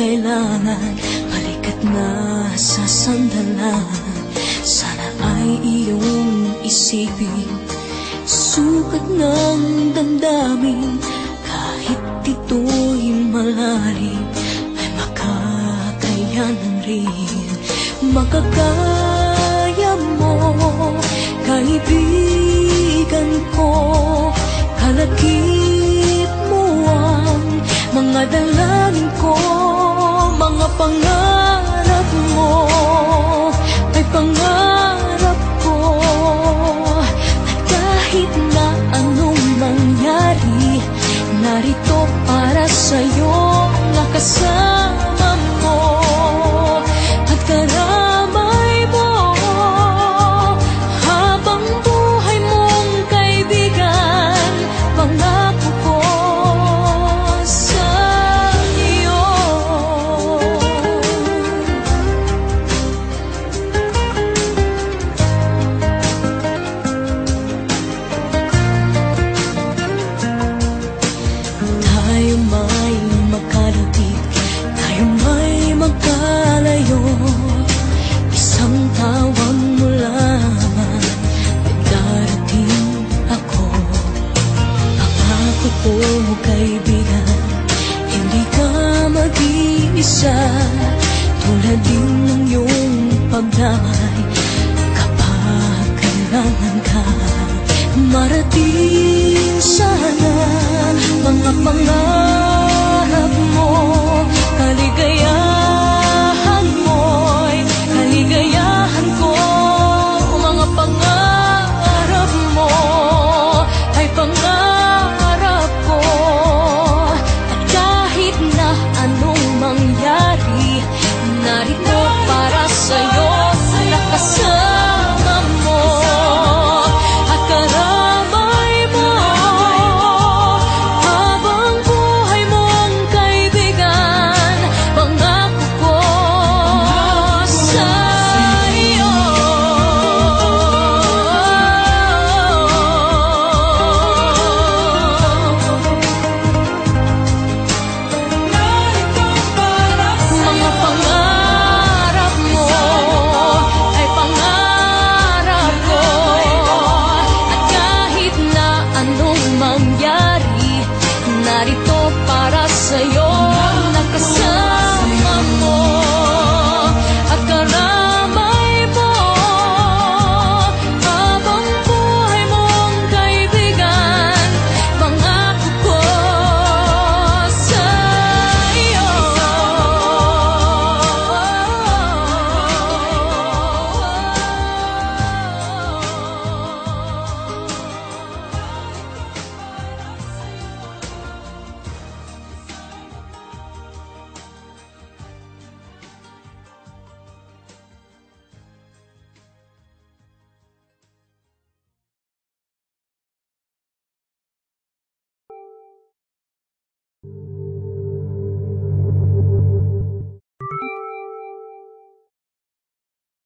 kailangan. Halika't na sa sandalan. Sana ay iyong isipin. Sukat ng damdamin. Kahit ito'y malalim Ay makakayanan rin. Makakaya mo Kaibigan ko. Kalakip mo ang Mga dalangin ko pangarap mo Ay pangarap ko. At kahit na anong mangyari Narito para sa'yo Nakasama mag-iisa Tulad din ng iyong pagdamay Kapag kailangan ka Marating sana. Mga pangarap